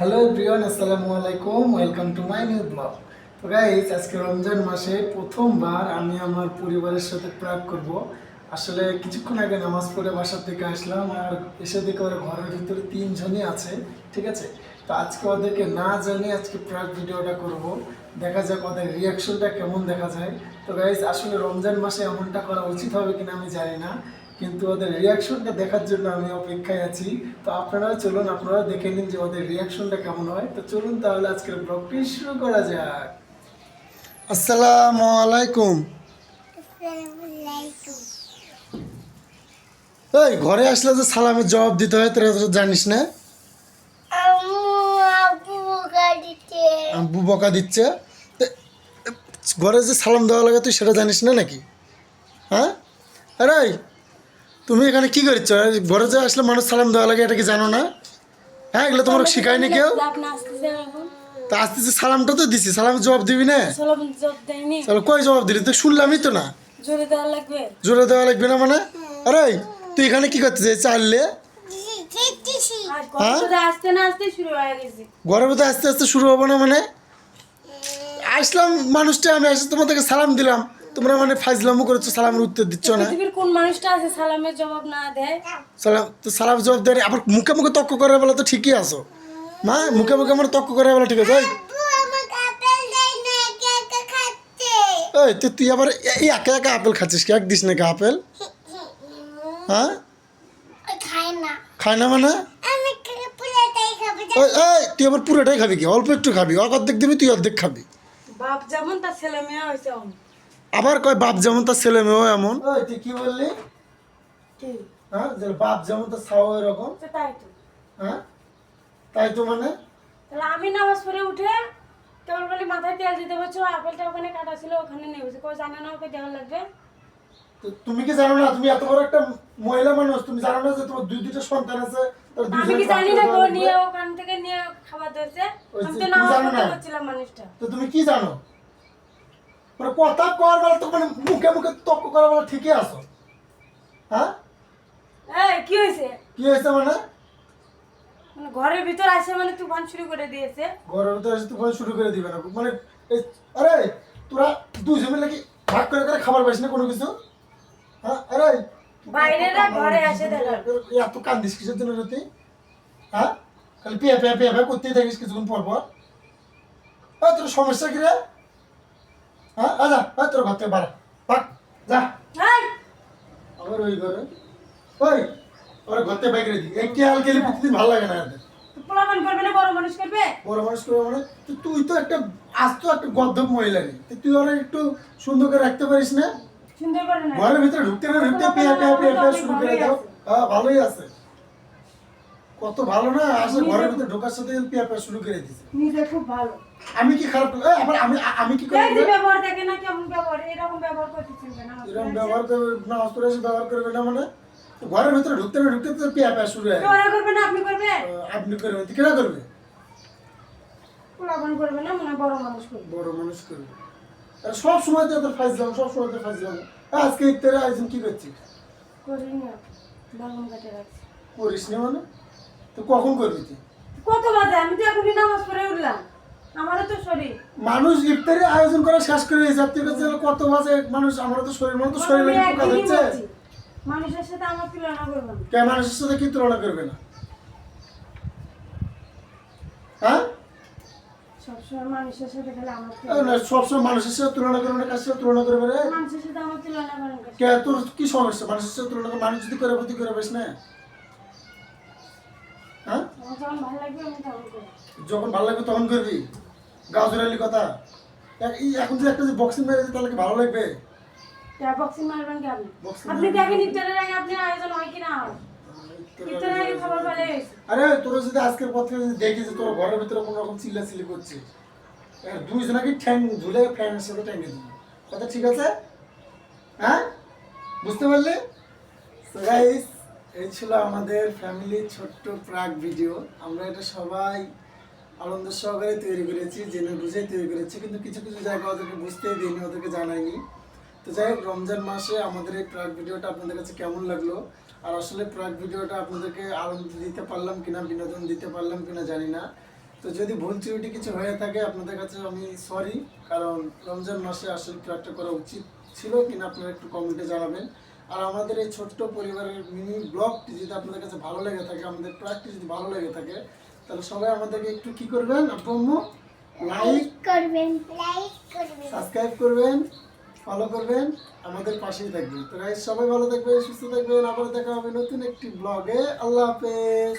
Hello প্রিয়ন আসসালামু আলাইকুম welcome to my new blog তো গাইজ আজকে রমজান মাসে প্রথমবার আমি আমার পরিবারের সাথে প্রাগ করব। আসলে কিছুক্ষণ আগে নামাজ পড়ে বাসার থেকে আসলাম আর এসে দেখে ওরা ঘরের ভিতরে তিনজনই আছে, ঠিক আছে? তো আজকে ওদেরকে না জানিয়ে আজকে প্রাগ ভিডিওটা করব। দেখা যাক ওদের রিয়াকশনটা কেমন দেখা যায়। তো গাইজ আসলে রমজান মাসে এমনটা করা উচিত হবে কিনা আমি জানি না। কিন্তু ওদের রিয়াকশনটা দেখার জন্য আমি অপেক্ষায় আছি। তো আপনারাও চলুন আপনারা দেখে নিন যে ওদের রিয়াকশনটা কেমন হয়। তো চলুন তাহলে আজকের ব্লগটি শুরু করা যাক। আসসালামু আলাইকুম এই ঘরে আসলে যে সালামের জবাব দিতে হয় তোরা তো জানিস না? আব্বু বকা দিচ্ছে। ঘরে যে সালাম দেওয়া লাগে তুই সেটা জানিস না নাকি? হ্যাঁ? আরে তুমি এখানে কি করছ? ঘরে যে আসলে মানুষ সালাম দেওয়া লাগে এটা কি জানো না? হ্যাঁ এগুলো তোমার শিখায়নি কেউ? তা আসতেছে সালামটা তো দিছি সালামের জবাব দিবি না? সলম তাহলে কই জবাব দিলি? তো শুনলামই তো না। জোরে দেওয়া লাগবে। না মানে? আরে তুই এখানে কি করতে হয়ে গেছে। ঘরের মধ্যে আস্তে আস্তে শুরু হব না মানে? আসলাম মানুষটা আমি এসে তোমাদেরকে সালাম দিলাম। তোমরা মানে ফাইজলামও করেছ সালামের উত্তর দিচ্ছ না? পৃথিবীর কোন মানুষটা আছে সালামের জবাব না দেয়? সালাম তো সালাম জবাব দেয় আবার মুখে মুখে তক্ক করে বলে তো ঠিকই আছো। মা মুখে মুখে আমার তক্ক করে বলে ঠিক আছে? এই, তো তুই আবার এই একা একা আপেল খাচ্ছিস কি? এক দিস নাকি আপেল? হ্যাঁ? খায় না মানে? এই তুই আবার পুরোটাই খাবি কি? অল্প একটু খাবি। অর্ধেক দিবি তুই অর্ধেক খাবি। বাপ যেমন তার ছেলে মেয়ে হয়েছে। আবার কয় বাপ যেমন তার ছেলে মেয়েও এমন। তুই কি বললি? হ্যাঁ যে বাপ যেমন তার ছাও এরকম তাই তো। হ্যাঁ তাই তো মানে? তাহলে আমি নামাজ পড়ে উঠে কেবল বলি মাথায় তেল দিতে বলছো আপেলটা ওখানে কাটা ছিল ওখানে বসে। কেউ জানে না ওকে দেওয়া লাগবে? তুমি কি জানো না তুমি এত বড় একটা মহিলা মানুষ তুমি জানো না যে তোমার দুই দুইটা সন্তান আছে আমি কি জানি না নিয়ে ওখান থেকে নিয়ে খাবার দিয়েছে আমি তো না? বলছিলাম মানুষটা। তো তুমি কি জানো? মানে কথা কর বেলা তো মানে মুখে মুখে তর্ক করা বেলা ঠিকই আছো। হ্যাঁ? এই কি হয়েছে? কি হয়েছে মানে? মানে ঘরের ভিতর আসে মানে তুফান শুরু করে দিয়েছে। ঘরের ভিতরে এসে তুই শুরু করে দিবে না। মানে আরে তোরা দুইজন মিলে কি ভাগ করে করে খাবার পাইস না কোনো কিছু? হ্যাঁ আরে বাইরেরা ঘরে আসে দেখা। এত কান্দিস কিসের জন্য রে তুই? হ্যাঁ? খালি পিয়া পিয়া পিয়া পিয়া করতেই থাকিস কিছুক্ষণ পর পর। তোর সমস্যা কি রে? হ্যাঁ আজা হ্যাঁ তোর ঘর থেকে বাড়া পাক যা। আবার ওই ঘরে? ওই ওরা ঘর থেকে বাইক রেখে দিই একটি হাল খেলে প্রতিদিন ভালো লাগে না এদের তুই করবে না বড় মানুষ করবে? বড় মানুষ করে মানে? তো তুই তো একটা আজ তো একটা গদ্ধব মহিলা রে। তুই ওরা একটু সুন্দর করে রাখতে পারিস না? সুন্দর করে না। ঘরের ভিতরে ঢুকতে না ঢুকতে পেয়ে পেয়ে পেয়ে পেয়ে শুরু করে দাও। হ্যাঁ ভালোই আছে। কত ভালো না আসে ঘরের ভিতরে ঢোকার সাথে শুরু করে দিছে। নিজে খুব ভালো। আমি কি খারাপ? আবার আমি আমি কি এই যে ব্যবহার দেখে না কেমন ব্যবহার এরকম ব্যবহার করতেছেন আমার এরকম ব্যবহার করবে না অস্ত্র এসে ব্যবহার করবে না মানে? তো ঘরের ভিতরে ঢুকতে না ঢুকতে তো শুরু হয়। ওরা করবে না আপনি করবে? আপনি করবেন তো করবে? পোলাপান করবে না মনে বড় মানুষ করবে। বড় মানুষ করবে। সব সময় তো তোর ফাইজলাম সব সময় তো ফাইজলাম আজকে ইফতারে আয়োজন কি করছিস? করি না বাগান কাটে রাখছি। করিস না মানে? তো কখন করবি তুই কত বাজে? আমি তো এখনই নামাজ পড়ে উঠলাম। আমারও তো শরীর। মানুষ ইফতারে আয়োজন করা শেষ করে তুই কাছে কত বাজে? মানুষ আমার তো শরীর মানে তো শরীরে পোকা মানুষের সাথে আমার তুলনা করব না। কে মানুষের সাথে কি তুলনা করবে না? হ্যাঁ? সবসময় মানুষের সাথে গেলে আমার তুলনা সবসময় মানুষের সাথে তুলনা করবে না? কার তুলনা করবে রে? মানুষের সাথে আমার তুলনা করেন কে তোর কি সমস্যা? মানুষের সাথে তুলনা করে মানুষ যদি করে তুই করে পারিস না? হ্যাঁ? যখন ভালো লাগবে তখন করব। করবি গাজরালি কথা। এই এখন যে একটা যে বক্সিং মেরেছে তাহলে কি ভালো লাগবে? বক্সিং মারবেন কি আপনি আপনি দেখেন ইফতারের আগে আপনি আয়োজন হয় কিনা? ইফতারের আগে খাবার ফেলে গেছে আরে তোরা যদি আজকের পর থেকে দেখি যে তোর ঘরের ভিতরে কোনো রকম চিল্লা চিল্লি করছে দুইজনাকে ঠ্যাং ঝুলে ফ্যানের সাথে ঠ্যাঙ্গে দিবি। কথা ঠিক আছে? হ্যাঁ? বুঝতে পারলে? গাইস এই ছিল আমাদের ফ্যামিলির ছোট্ট প্রাক ভিডিও আমরা এটা সবাই আনন্দ সহকারে তৈরি করেছি, জেনে বুঝে তৈরি করেছি, কিন্তু কিছু কিছু জায়গা ওদেরকে বুঝতেই দিইনি, ওদেরকে জানাইনি। তো যাই হোক, রমজান মাসে আমাদের এই প্রাক ভিডিওটা আপনাদের কাছে কেমন লাগল? আর আসলে প্রাক ভিডিওটা আপনাদেরকে আনন্দ দিতে পারলাম কিনা, বিনোদন দিতে পারলাম কিনা জানি না। তো যদি ভুল ত্রুটি কিছু হয়ে থাকে, আপনাদের কাছে আমি সরি কারণ রমজান মাসে আসলে একটা করা উচিত ছিল কিনা আপনারা একটু কমেন্টে জানাবেন। আর আমাদের এই ছোট্ট পরিবারের মিনি ব্লগটি যদি আপনাদের কাছে ভালো লেগে থাকে আমাদের প্র্যাকটিস যদি ভালো লেগে থাকে তাহলে সবাই আমাদেরকে একটু কি করবেন আব্বু লাইক করবেন লাইক করবেন। সাবস্ক্রাইব করবেন ফলো করবেন আমাদের পাশেই থাকবেন। তো সবাই ভালো থাকবেন সুস্থ থাকবেন। আবার দেখা হবে নতুন একটি ব্লগে আল্লাহ হাফেজ।